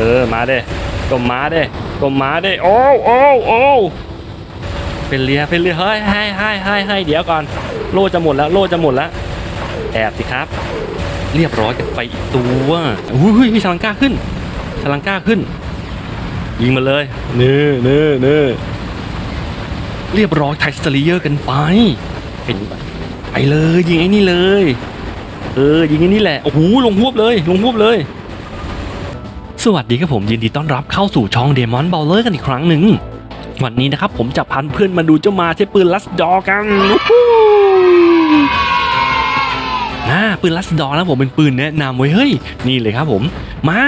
ออมาเด้ก็มาเด้ก็มาเด้โอ้โอ้โอ้เป็นเลียเป็นเลียเฮ้ยให้ให้ให้ให้เดี๋ยวก่อนโล่จะหมดแล้วโล่จะหมดแล้วแอบสิครับ เรียบร้อยกันไปอีกตัวอุ้ยมีชลังก้าขึ้นชลังก้าขึ้น ยิงมาเลยเนื้อเนื้อเนื้อเรียบร้อยไทสเตอรีเยอร์กันไปเห็นไปเลยยิงไอ้นี่เลย เออยิงไอ้นี่แหละโอ้โหลงหวบเลย ลงหวบเลย สวัสดีครับผมยินดีต้อนรับเข้าสู่ช่องเดมอนเบลเลอร์กันอีกครั้งหนึ่ง วันนี้นะครับผมจะพันเพื่อนมาดูเจ้ามาใช้ปืนลัสดอกันวู้ฮู้อ่าปืนลัสดอนะผมเป็นปืนแนะนำไว้เฮ้ยนี่เลยครับผมมา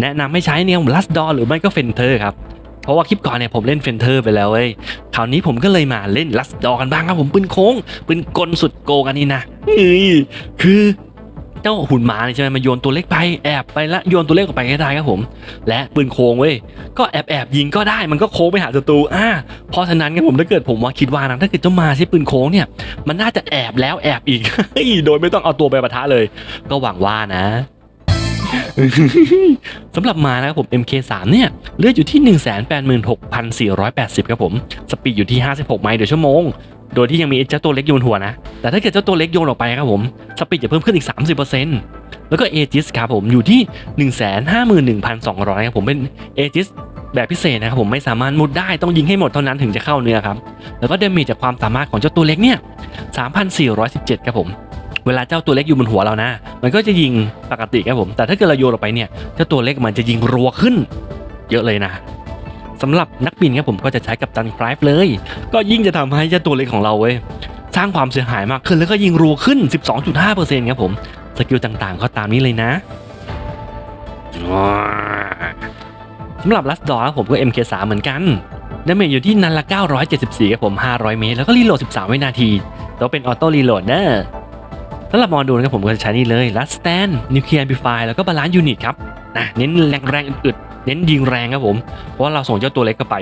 แนะนำให้ใช้เนี่ยลัสดอหรือไม่ก็เฟนเทอร์ครับเพราะว่าคลิปก่อนเนี่ยผมเล่นเฟนเทอร์ไปแล้วเว้ยคราวนี้ผมก็เลยมาเล่นลัสดอกันบ้างครับผมปืนโค้งปืนกลสุดโกงอันนี้นะเฮ้ยคือ เจ้าหุ่นหมาใช่ไหมมาโยนตัวเล็กไปแอบไปละโยนตัวเล็กออกไปก็ได้ครับผม และปืนโค้งเว้ยก็แอบแอบยิงก็ได้มันก็โค้งไปหาศัตรูอ่าเพราะฉะนั้นครับผมถ้าเกิดผมว่าคิดว่านะถ้าเกิดเจ้ามาใช้ปืนโค้งเนี่ยมันน่าจะแอบแล้วแอบอีกโดยไม่ต้องเอาตัวไปปะทะเลย ก็หวังว่านะสำหรับมานะครับผม MK3 เนี่ย เลือดอยู่ที่ 186,480 ครับผม สปีดอยู่ที่ 56 ไมล์ต่อชั่วโมง โดยที่ยังมีเจ้าตัวเล็กโยนหัวนะ แต่ถ้าเกิดเจ้าตัวเล็กโยนออกไปครับผม สปีดจะเพิ่มขึ้นอีก 30%แล้วก็เอจิสครับผมอยู่ที่ 151,200ครับผมเป็นเอจิสแบบพิเศษนะครับผมไม่สามารถมุดได้ต้องยิงให้หมดเท่านั้นถึงจะเข้าเนื้อครับ แล้วก็เดเมจจากความสามารถของเจ้าตัวเล็กเนี่ย 3,417ครับผม เวลาเจ้าตัวเล็กอยู่บนหัวเรานะ มันก็จะยิงปกติครับผม แต่ถ้าเกิดเราโยนออกไปเนี่ย เจ้าตัวเล็กมันจะยิงรัวขึ้น เยอะเลยนะ สำหรับนักบินครับผมก็จะใช้กับตันไฟเลย ก็ยิ่งจะทำให้เจ้าตัวเล็กของเราเว้ยสร้างความเสียหายมากขึ้นแล้วก็ยิงรัวขึ้น 12.5%ครับผมสกิลต่างๆ ก็ตามนี้เลยนะสำหรับลัสดอร์ครับผมก็ MK3 เหมือนกันดาเมจอยู่ที่นันละ 974ครับผม 500 เมตร แล้วก็รีโหลด 13 วินาทีแต่ว่าเป็นออโต้รีโหลดเนอะสำหรับมอดูนะครับผมก็จะใช้นี่เลยลัสแตนนิวเคลียร์บิฟายแล้วก็บาลานซ์ยูนิตครับนะเน้นแรงๆอึดๆ น้นยิงแรงครับผม เพราะว่าเราส่งเจ้าตัวเล็กเข้าไป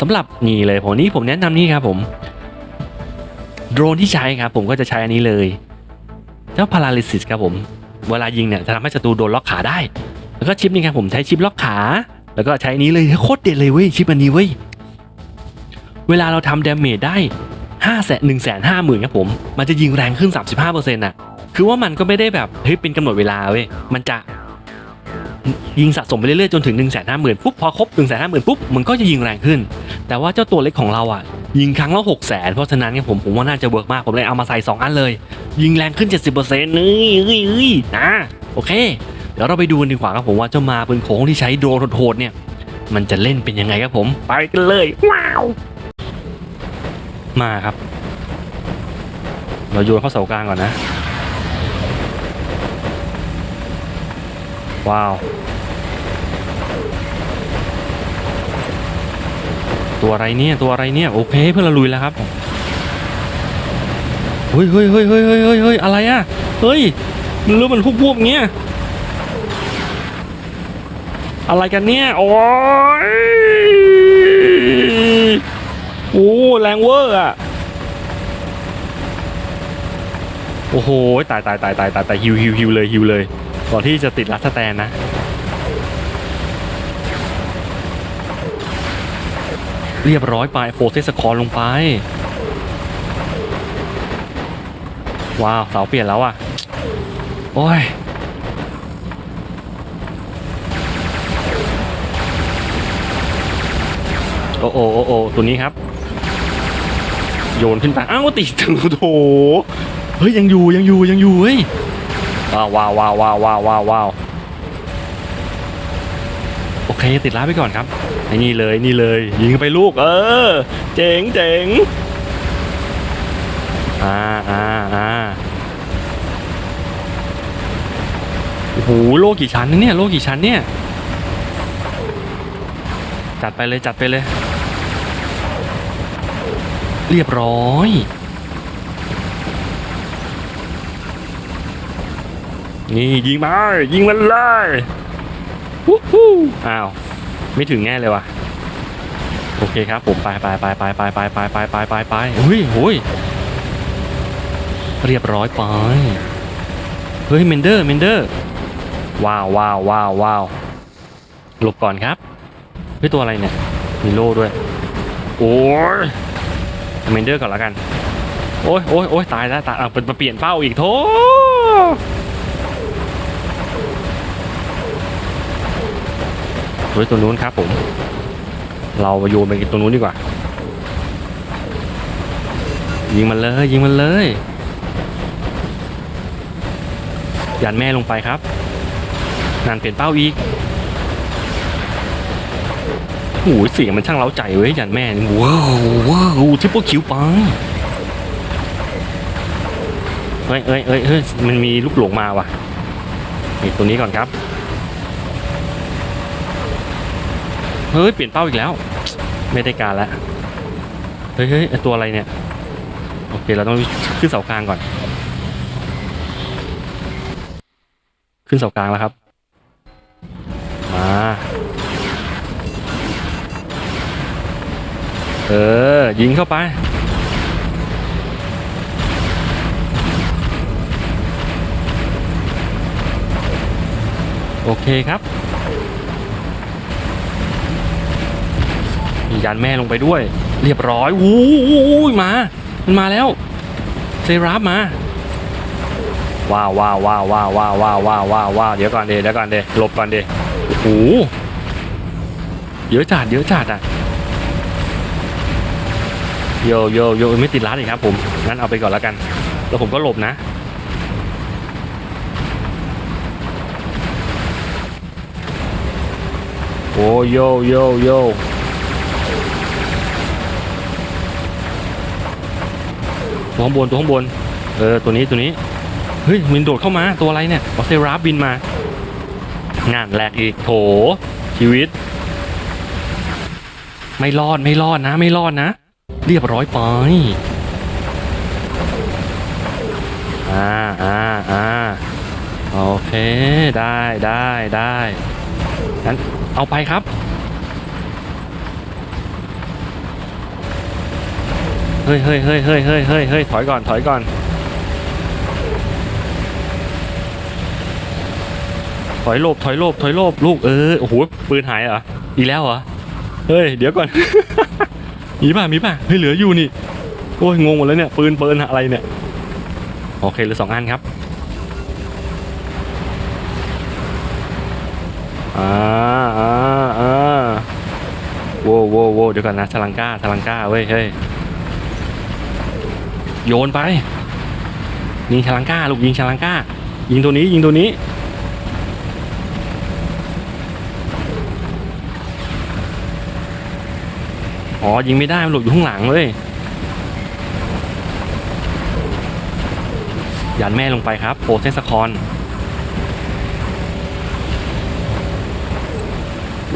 สำหรับนี่เลยผมนี้ผมแนะนำนี่ครับผม โดรนที่ใช้ครับผมก็จะใช้อันนี้เลยเจ้าพาราลิซิสครับผม เวลายิงเนี่ยจะทำให้ศัตรูโดนล็อกขาได้ แล้วก็ชิปนี่ครับผมใช้ชิปล็อกขา แล้วก็ใช้นี้เลยโคตรเด็ดเลยเว้ยชิปอันนี้เว้ย เวลาเราทำดาเมจได้ห้าแสนหนึ่งแสนห้าหมื่นครับผม มันจะยิงแรงขึ้น 35%น่ะ คือว่ามันก็ไม่ได้แบบเฮ้ยเป็นกำหนดเวลาเว้ย มันจะ ยิงสะสมไปเรื่อยๆจนถึง1นึ่งแสนห้าหมื่นปุ๊บพอครบ1นึ่งแสนห้าหมื่นปุ๊บมันก็จะยิงแรงขึ้น แต่ว่าเจ้าตัวเล็กของเราอะยิงครั้งละหกแสนเพราะฉะนั้นเนี่ยผมผมว่าน่าจะเวิร์กมากผมเลยเอามาใส่ 2 อันเลย ยิงแรงขึ้น 70%นี่เอ้ยเอ้ยนะโอเค เดี๋ยวเราไปดูกันดีกว่าครับผมว่าเจ้ามาปืนโค้งที่ใช้โดรนโหดเนี่ยมันจะเล่นเป็นยังไงครับผม ไปกันเลยว้าวมาครับ เราโยนเข้าเสากลางก่อนนะ ว้าว ตัวอะไรเนี่ย ตัวอะไรเนี่ย โอเคเพื่อนเราลุยแล้วครับเฮ้ยเฮ้ยเฮ้ยเฮ้ยเฮ้ยเฮ้ยอะไรอะ เฮ้ย มันรู้มันพวกพวกเงี้ย อะไรกันเนี่ย โอ้ยโอ้แรงเวอร์อะ โอ้โห ตายตายตายตายตายตายฮิวฮิวฮิวเลยฮิวเลย ก่อนที่จะติดรัสแตนนะเรียบร้อยไปโฟเซสคอร์ลงไป ว้าว เสาเปลี่ยนแล้วอะ โอ้ย โอ้โอ้โอ้โอตัวนี้ครับ โยนขึ้นไปอ้าวติดถึงโถเฮ้ย ยังอยู่ยังอยู่ยังอยู่เฮ้ย ว้าวว้าวว้าวว้าวว้าวว้าววาวโอเคติดล้าไปก่อนครับไอ้นี่เลยนี่เลย ยิงไปลูก เออ เจ๋งเจ๋งอ่าอ่าอ่าโอ้โหโลกี่ชั้นเนี่ยโลกี่ชั้นเนี่ยจัดไปเลยจัดไปเลย เรียบร้อย นี่ยิงมายิงมันเลยวู้ฮู้อ้าว ไม่ถึงแง่เลยว่ะ โอเคครับผมไปไปไปไปไปไปไปไปไปไปไปอุ้ยโอ้ยเรียบร้อยไป เฮ้ยเมนเดอร์เมนเดอร์ว้าวว้าวว้าวว้าวหลบก่อนครับเฮ้ยตัวอะไรเนี่ย มีโล่ด้วย โอ้ยเมนเดอร์ก่อนละกัน โอ้ยโอ้ยโอ้ยตายแล้วตายอะเป็นมาเปลี่ยนเป้าอีกโถ เฮ้ยตัวนู้นครับผม เราโยนไปตรงนู้นดีกว่า ยิงมันเลย ยิงมันเลยยันแม่ลงไปครับนานเปลี่ยนเป้าอีกโอ้ยเสียงมันช่างเล้าใจเว้ยยันแม่ว้าวว้าวทิปเปิลคิวปังเฮ้ยเฮ้ยเฮ้ยเฮ้ยมันมีลูกหลงมาว่ะนี่ตัวนี้ก่อนครับ เฮ้ย เปลี่ยนเป้าอีกแล้ว ไม่ได้การแล้ว เฮ้ยเฮ้ยตัวอะไรเนี่ย โอเค เราต้องขึ้นเสากลางก่อน ขึ้นเสากลางแล้วครับ มา เออ ยิงเข้าไปโอเคครับ มียันแม่ลงไปด้วย เรียบร้อยวู้ยมา มันมาแล้วเซราฟมาว้าวว้าวว้าวว้าวว้าวว้าวว้าวว้าวว้าวเดี๋ยวก่อนเดเดี๋ยวก่อนเดหลบก่อนเดโอ้โหเยอะจัดเยอะจัดอะโยโยโยไม่ติดร้านอีกครับผมงั้นเอาไปก่อนแล้วกัน แล้วผมก็หลบนะโอ้โยโยโย ตัวข้างบนตัวข้างบน เออตัวนี้ตัวนี้เฮ้ยมินโดดเข้ามาตัวอะไรเนี่ยออสเซราฟบินมางานแรกอีกโถชีวิต ไม่รอดไม่รอดนะ ไม่รอดนะ เรียบร้อยไปอ่าอ่าอ่าโอเคได้ได้ได้งั้นเอาไปครับ ฮ้ยเฮ้ยเฮ้ยเฮ้ยเฮ้ยเฮ้ยเฮ้ยถอยก่อนถอยก่อนถอยโลบถอยโลบถอยโลบลูกเออโอ้โหปืนหายเหรออีกแล้วเหรอเฮ้ยเดี๋ยวก่อนมีป่ะมีป่ะเฮ้ยเหลืออยู่นี่โอ้ยงงหมดแล้วเนี่ยปืนปืนอะไรเนี่ยโอเคเหลือสองอันครับอ่าอ่าอ่าโว้โว้โว้เดี๋ยวก่อนนะทลังก้าทลังก้าเว้ยเฮ้ย โยนไปยิงชลังก้าลูกยิงชลังก้า ยิงตัวนี้ยิงตัวนี้ อ๋อ ยิงไม่ได้มันหลบอยู่ข้างหลังเลยยันแม่ลงไปครับโปรเซสคอน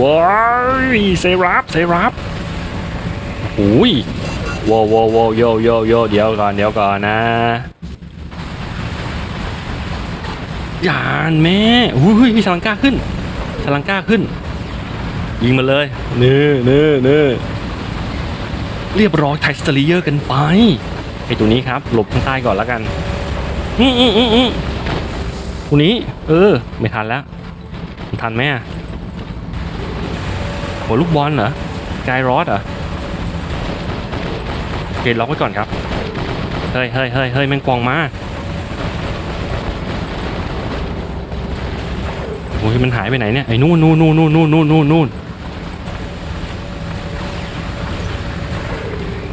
ว้ายเซรับเซรับโอ้ย โว้วโว้วโว้วโยโยโยเดี๋ยวก่อนเดี๋ยวก่อนนะยานแม่อุ้ยมีสลังก้าขึ้นสลังก้าขึ้น ยิงมาเลยเนื้อเนื้อเนื้อเรียบร้อยไทสเตอรีเยอร์กันไปไอตัวนี้ครับ หลบข้างใต้ก่อนแล้วกันอืมอืมอืมอืมตัวนี้ เออ ไม่ทันแล้วทันไหมอะโหลูกบอลเหรอกายรอดเหรอ เกล็อกไว้ก่อนครับ เฮ้ยเฮ้ยเฮ้ยเฮ้ยแมงปองมาโอ้ยมันหายไปไหนเนี่ยไอ้นู่นนู่นนู่นนู่นนู่นนู่นนู่นนู่น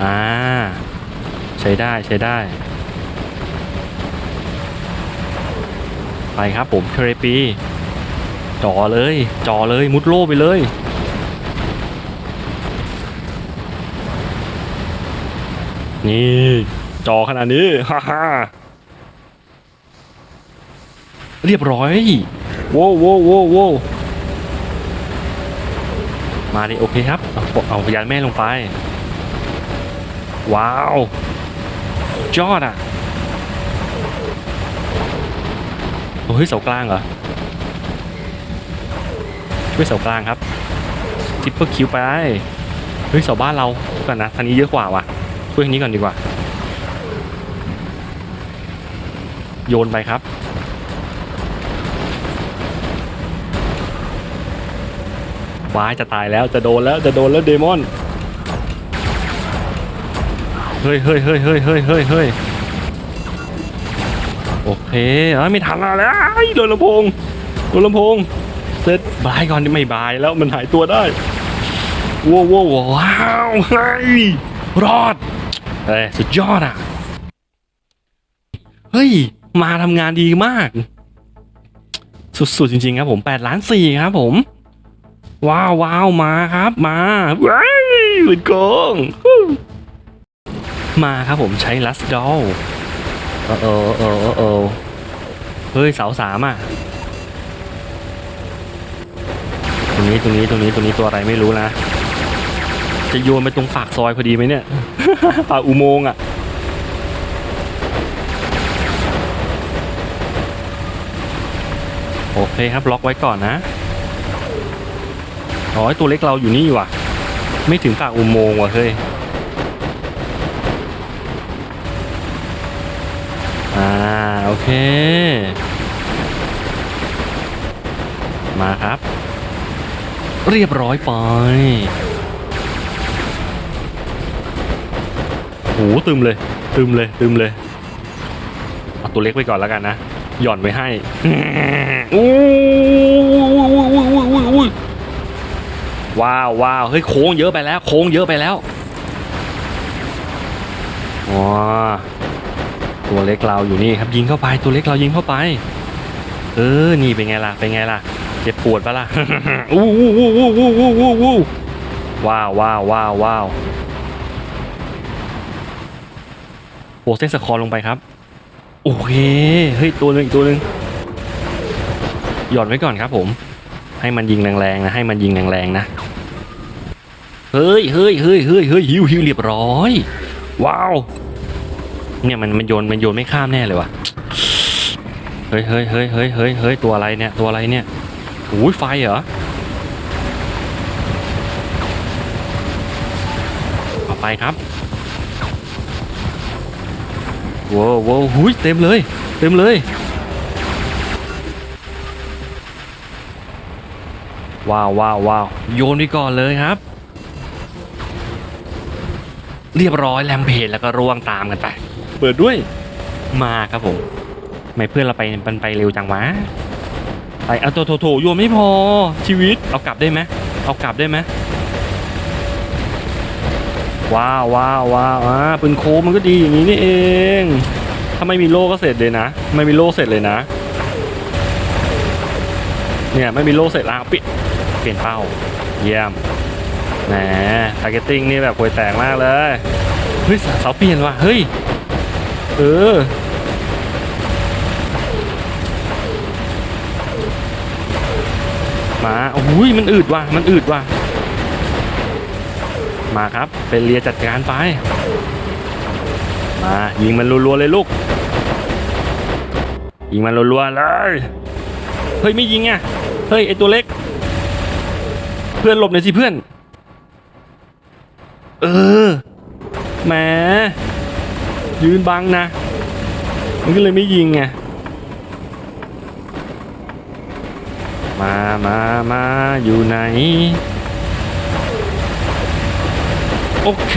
อ่าใช้ได้ใช้ได้ ไปครับผมเคเรปีจ่อเลยจ่อเลยมุดโล่ไปเลย นี่ จอขนาดนี้ ฮ่าฮ่าเรียบร้อยโว้วโว้โว้โว้มาดิโอเคครับ เอาเอาพยานแม่ลงไป ว้าวสุดยอดอะโอ้ยเสากลางเหรอ ช่วยเสากลางครับทิปเปอร์คิวไป เฮ้ยเสาบ้านเราก่อนนะทางนี้เยอะกว่าว่ะ ช่วยทางนี้ก่อนดีกว่า โยนไปครับโวายจะตายแล้วจะโดนแล้วจะโดนแล้วเดมอน เฮ้ยเฮ้ยเฮ้ยเฮ้ยเฮ้ยเฮ้ยเฮ้ยโอเคเอ้ยไม่ทันแล้วอ้ายโดนลำโพงโดนลำโพงเสร็จบายก่อนไม่บายแล้วมันหายตัวได้ว้าวว้าวว้าวเฮ้ยรอด เฮ้ยสุดยอดอะ เฮ้ย มาทำงานดีมาก สุดๆจริงๆครับผม8ล้าน4ครับผม ว้าวว้าวมาครับมาว้ายหุ่นโกงมาครับผมใช้ลัสดอลเออเออเออเออเออเฮ้ยเสาสามอะตรงนี้ตรงนี้ตรงนี้ตรงนี้ตัวอะไรไม่รู้นะ จะโยนไปตรงปากซอยพอดีไหมเนี่ยปากอุโมงค์อะโอเคครับล็อกไว้ก่อนนะอ๋อไอ้ตัวเล็กเราอยู่นี่ว่ะ ไม่ถึงปากอุโมงค์ว่ะเฮ้ยอ่าโอเค มาครับ เรียบร้อยไป หูตึมเลย ตึมเลย ตึมเลยเอาตัวเล็กไปก่อนแล้วกันนะ หย่อนไว้ให้ว้าวว้าวเฮ้ยโค้งเยอะไปแล้ว โค้งเยอะไปแล้วว้าตัวเล็กเราอยู่นี่ครับยิงเข้าไปตัวเล็กเรายิงเข้าไป เออนี่เป็นไงล่ะเป็นไงล่ะเจ็บปวดปะล่ะอู้ว้าวว้าวว้าวว้าว ว้าวโปรเซสสคอร์ลงไปครับ โอเคเฮ้ยตัวหนึงอีกตัวหนึงหย่อนไว้ก่อนครับผม ให้มันยิงแรงๆนะให้มันยิงแรงๆนะเฮ้ยเฮ้ยเฮ้ยเฮ้ยเฮ้ยฮิวฮิวเรียบร้อย ว้าว เนี่ยมันมันโยนมันโยนไม่ข้ามแน่เลยว่ะเฮ้ยเฮ้ยเฮ้ยเฮ้ยเฮ้ยเฮ้ยตัวอะไรเนี่ยตัวอะไรเนี่ยโอ้ยไฟเหรอเอาไปครับ ว้าวว้าวหุยเต็มเลย เต็มเลย ว้าวว้าวว้าวโยนไปก่อนเลยครับ เรียบร้อยแลมเพจแล้วก็ร่วงตามกันไป เปิดด้วย มาครับผมไม่เพื่อนเราไปมันไปเร็วจังวะไปเอาโถโถโถโยนไม่พอชีวิตเอากลับได้ไหมเอากลับได้ไหม ว้าวว้าวว้าวอ่าปืนโคกมันก็ดีอย่างนี้นี่เองถ้าไม่มีโล่ก็เสร็จเลยนะ ไม่มีโล่เสร็จเลยนะ เนี่ยไม่มีโล่เสร็จแล้วปิดเปลี่ยนเป้า เยี่ยมแหมทาร์เก็ตติ้งนี่แบบควยแตกมากเลยเฮ้ยเสาเปลี่ยนว่ะเฮ้ยเออมาโอ้ยมันอืดว่ะมันอืดว่ะ มาครับ เป็นเรียจัดการไป มายิงมันรัวๆเลยลูก ยิงมันรัวๆเลย เฮ้ยไม่ยิงอะ เฮ้ยไอตัวเล็ก เพื่อนหลบหน่อยสิเพื่อน เออ แหม ยืนบังนะ มันก็เลยไม่ยิงไงมา มา มา อยู่ไหน โอเค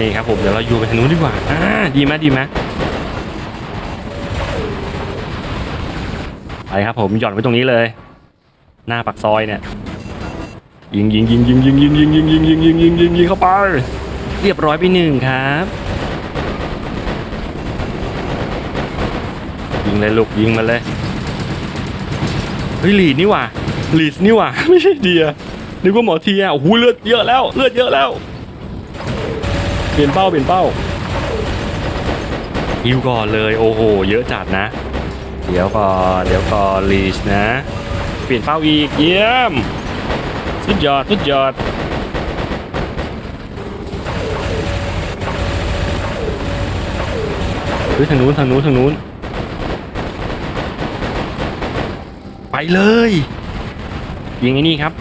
นี่ครับผมเดี๋ยวเราอยู่ไปทางนู้นดีกว่าอ่าดีไหมดีไหมไปครับผมหย่อนไว้ตรงนี้เลย หน้าปากซอยเนี่ยยิงยิงยิงยิงยิงยิงยิงยิงยิงยิงยิงยิงยิงยิงเข้าไปเรียบร้อยไปหนึ่งครับยิงเลยลูกยิงมาเลยเฮ้ยลีดนี่ว่าลีดนี่ว่าไม่ใช่เดียนึกว่าหมอเทียโอ้โหเลือดเยอะแล้วเลือดเยอะแล้ว ปลี่ยนเป้าเปลี่ยนเป้าฮิวก่อนเลยโอ้โหเยอะจัดนะ เดี๋ยวก่อนเดี๋ยวก่อนลีชนะ เปลี่ยนเป้าอีกเยี่ยมสุดยอดสุดยอดเฮ้ยทางนู้นทางนู้นทางนู้น ไปเลย ยิงไอ้นี่ครับ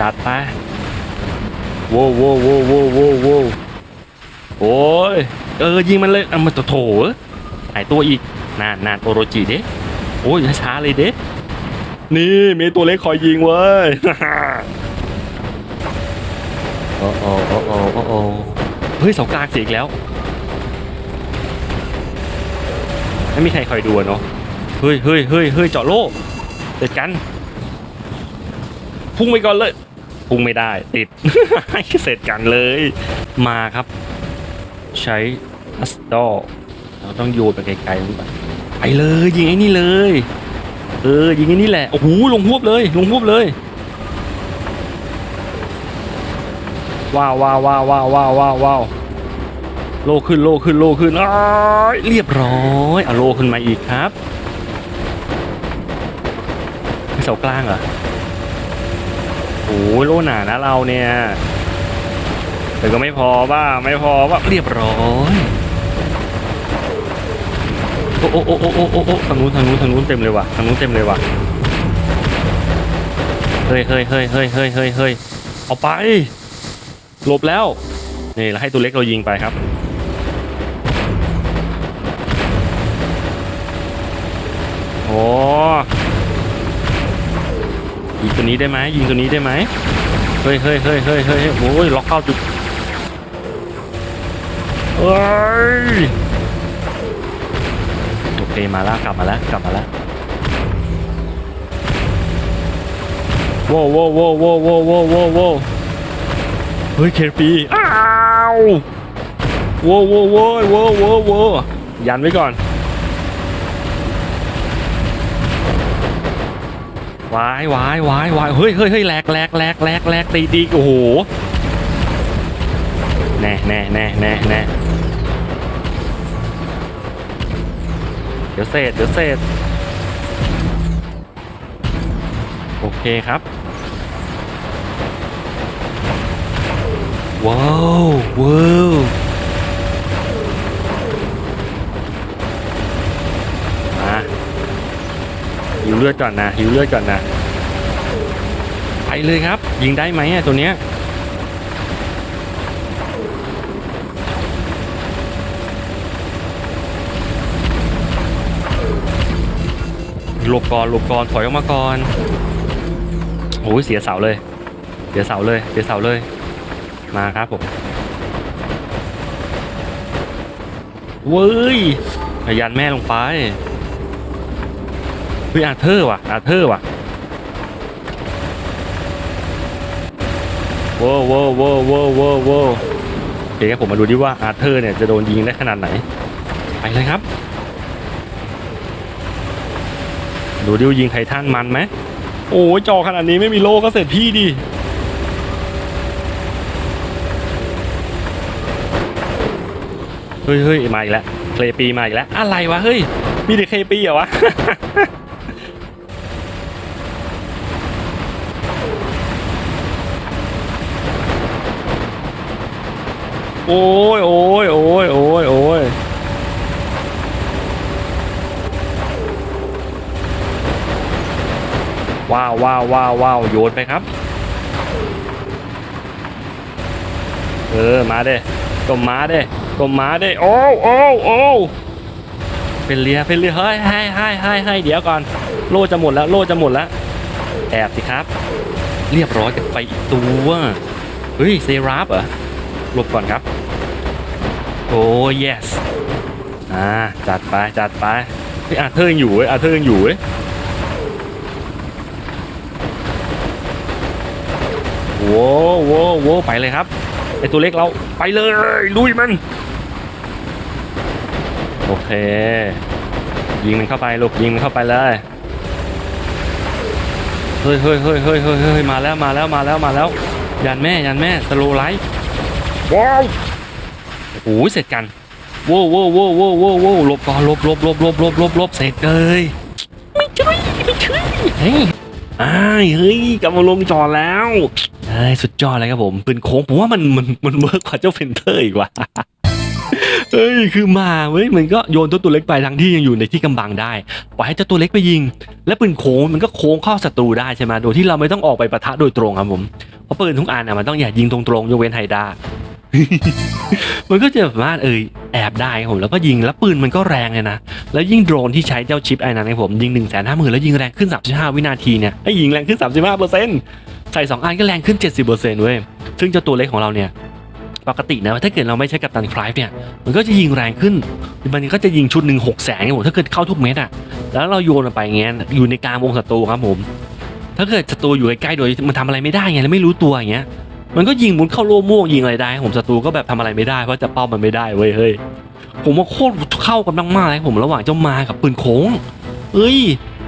จัดไปโว้วโว้วโว้วโว้วโว้วโว้โอ้ยเออยิงมันเลยเอามาโถโถหายตัวอีกนานนานโอโรจิเด้โอ้ยช้าเลยเด็นี่มีตัวเล็กคอยยิงเว้ยโอ้โอ้โอ้โอ้โอ้โอ้เฮ้ยเสากลางเสียอีกแล้วไม่มีใครคอยดูเนาะเฮ้ยเฮ้ยเฮ้ยเฮ้ยเจาะโลกเด็ดกันพุ่งไปก่อนเลย พุ่งไม่ได้ ติด เสร็จกันเลย มาครับ ใช้อัสดอเราต้องโยนไปไกลๆมันไปไปเลย ยิงไอ้นี่เลย เออ ยิงไอ้นี่แหละ โอ้โห ลงหวบเลย ลงหวบเลย ว้าวว้าวว้าวว้าวว้าวว้าววาวโลขึ้นโลขึ้นโลขึ้นอ้ายเรียบร้อยเอาโลขึ้นมาอีกครับเสากลางเหรอ โอ้ยโลหนานะเราเนี่ยแต่ก็ไม่พอว่าไม่พอว่าเรียบร้อยโอ้โอ้โอ้โอ้โอ้โอ้โอ้ทางนู้นทางนู้นทางนู้นเต็มเลยว่ะทางนู้นเต็มเลยว่ะเฮ้ยเฮ้ยเฮ้ยเฮ้ยเฮ้ยเฮ้ยเฮ้ยเอาไปหลบแล้วนี่แล้วให้ตัวเล็กเรายิงไปครับโอ้ ยิงตัวนี้ได้ไหมยิงตัวนี้ได้ไหมเฮ้ยเฮ้ยเฮ้ยเฮ้ยเฮ้ยโอ้ยล็อกเข้าจุดเฮ้ยโอเคมาแล้วกลับมาแล้วกลับมาแล้วโว้วโว้วโว้วโว้วโว้วโว้วโว้วโว้เฮ้ยเคปีอ้าวโว้โว้โว้โว้โว้โว้ยันไว้ก่อน วายวายวายวายเฮ้ยเฮ้ยเฮ้ยแหลกแหลกแหลกแหลกแหลกตีดีโอ้โหแน่แน่แน่แน่แน่เดี๋ยวเศษเดี๋ยวเศษโอเคครับ ว้าวว้าว ลือดก่อนนะหิวเลือดก่อนนะไปเลยครับ ยิงได้ไหมอะตัวเนี้ยหลบก่อนหลบก่อนถอยออกมาก่อนโอ้ยเสียเสาเลย เสียเสาเลยเสียเสาเลยมาครับผมเว้ยยันแม่ลงไป ฮ้ยอาเธอร์ว่ะอาเธอร์ว่ะโว้วโว้วโว้วโว้วโว้โว้เคครับผมมาดูดิว่าอาเธอร์เนี่ยจะโดนยิงได้ขนาดไหน ไปเลยครับ ดูดิวยิงไททันมันไหมโอ้ยจอขนาดนี้ไม่มีโลก็เสร็จพี่ดิเฮ้ยเฮ้ยมาอีกแล้ว เคลปีมาอีกแล้ว อะไรวะ เฮ้ย มีแต่เคลปีเหรอวะ โอ้ยโอ้ยโอ้ยโอ้ยโอ้ยว้าวว้าวว้าวว้าวโยนไปครับ เออมาเด้ก็มาเด้ก็มาเด้โอ้โอ้โอ้เป็นเลียเป็นเลียเฮ้ยให้ให้ให้ให้เดี๋ยวก่อน โล่จะหมดแล้วโล่จะหมดแล้วแอบสิครับ เรียบร้อยกันไปอีกตัวเฮ้ยเซราฟเหรอหลบก่อนครับ อ้ yes อ่าจัดไปจัดไปเฮ้อาเธอร์ยังอยู่เว้ยอาเธอร์ยังอยู่เว้ยโว้โว้โว้ไปเลยครับไอตัวเล็กเราไปเลยลุยมัน โอเค ยิงมันเข้าไปลูกยิงมันเข้าไปเลยเฮ้ยเฮ้ยเฮ้ยเฮ้ยเฮ้ยเฮ้ยมาแล้วมาแล้วมาแล้วมาแล้ว ยันแม่ยันแม่สโลไลท์ว้าว โอ้ยเสร็จกันโว้วโว้วโว้วโว้วโว้วโว้หลบก่อนหลบหลบหลบหลบหลบหลบหลบเสร็จเลยไม่ใช่ไม่ใช่เฮ้ยอ้ายเฮ้ยกำลังลงจอแล้วเฮ้ยสุดยอดเลยครับผมปืนโค้งผมว่ามันมันมันเวิร์กกว่าเจ้าเฟนเทอร์อีกว่ะเฮ้ยคือมาเว้ยมันก็โยนตัวตัวเล็กไปทั้งที่ยังอยู่ในที่กำบังได้ปล่อยให้เจ้าตัวเล็กไปยิง และปืนโค้งมันก็โค้งเข้าศัตรูได้ใช่ไหมโดยที่เราไม่ต้องออกไปปะทะโดยตรงครับผมเพราะปืนทุกอันอะมันต้องอย่ายิงตรงๆยกเว้นไฮด้า มันก็จะแบบว่าเออแอบได้ครับผมแล้วก็ยิงแล้วปืนมันก็แรงเลยนะ แล้วยิ่งโดรนที่ใช้เจ้าชิปไอ้นั้นครับผมยิง1นึ่งแสนห้าหมื่นแล้วยิงแรงขึ้น 35 วินาทีเนี่ยไอ้ยิงแรงขึ้น 35เปอร์เซ็นต์ใส่2อันก็แรงขึ้น 70เปอร์เซ็นต์เว้ยซึ่งเจ้าตัวเล็กของเราเนี่ยปกตินะถ้าเกิดเราไม่ใช้กับตันไฟเนี่ยมันก็จะยิงแรงขึ้น มันก็จะยิงชุดหนึ่งหกแสนครับผมถ้าเกิดเข้าทุกเม็ดอะแล้วเราโยนไปอย่างเงี้ยอยู่ในกลางวงศัตรูครับผม ถ้าเกิดศัตรูอยู่ใกล้ๆโดยมันทำอะไรไม่ได้ไงแล้วไม่รู้ตัวอย่างเงี้ย มันก็ยิงมุนเข้าโล่ม่วงยิงอะไรได้ผมศัตรูก็แบบทำอะไรไม่ได้เพราะจะเป้ามันไม่ได้เว้ยเฮ้ยผมว่าโคตรเข้ากันมากๆเลยผมระหว่างเจ้ามากับปืนโค้ง เอ้ย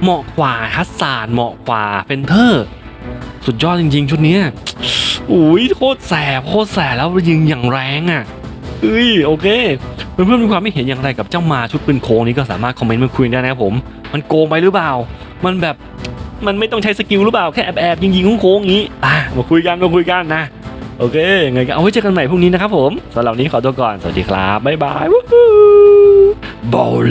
เหมาะกว่าฮัสซานเหมาะกว่าเฟนเทอร์ สุดยอดจริง ๆ ชุดนี้อุ้ยโคตรแสบโคตรแสบแล้วยิงอย่างแรงอะเอ้ยโอเคเพื่อนๆมีความไม่เห็นอย่างไรกับเจ้ามาชุดปืนโค้งนี้ก็สามารถคอมเมนต์มาคุยได้นะครับผม มันโกงไปหรือเปล่า มันแบบมันไม่ต้องใช้สกิลหรือเปล่าแค่แอบแอบๆยิงยิงๆโค้งๆอย่างนี้อะมาคุยกันมาคุยกันนะ โอเคยังไงก็เอาไว้เจอกันใหม่พรุ่งนี้นะครับผมสำหรับนนี้ขอตัวก่อน สวัสดีครับ บ๊ายบาย วู้ฮู้บอล